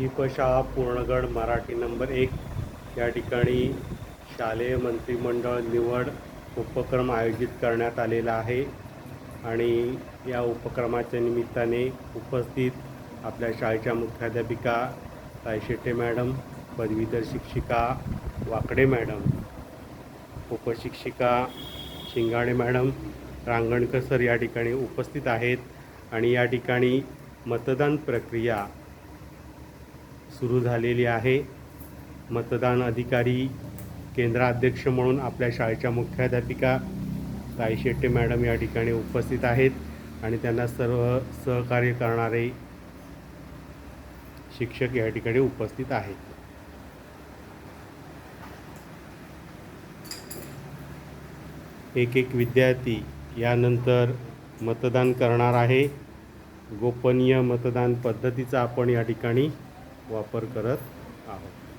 जीपशाळा Purnagad Marathi number एक. या ठिकाणी शालेय मंत्रिमंडळ निवड उपक्रम आयोजित करण्यात आलेला आहे आणि या उपक्रमाच्या निमित्ताने उपस्थित आपल्या शाळेच्या मुख्याध्यापिका रायशेट्टे मॅडम पदवीधर शिक्षिका वाकडे मॅडम उपशिक्षिका शिंगाडे मॅडम रांगणकर सर या ठिकाणी उपस्थित आहेत आणि या ठिकाणी मतदान प्रक्रिया सुरू झालेली आहे. मतदान अधिकारी केंद्राध्यक्ष म्हणून आपल्या शाळेच्या मुख्याध्यापिका रायशेट्टे मॅडम या ठिकाणी उपस्थित आहेत आणि त्यांना सर्व सहकार्य करणारे शिक्षक या ठिकाणी उपस्थित आहेत. एक एक विद्यार्थी यानंतर मतदान करणार आहे. गोपनीय मतदान पद्धतीचा आपण या ठिकाणी वापर करत आहोत.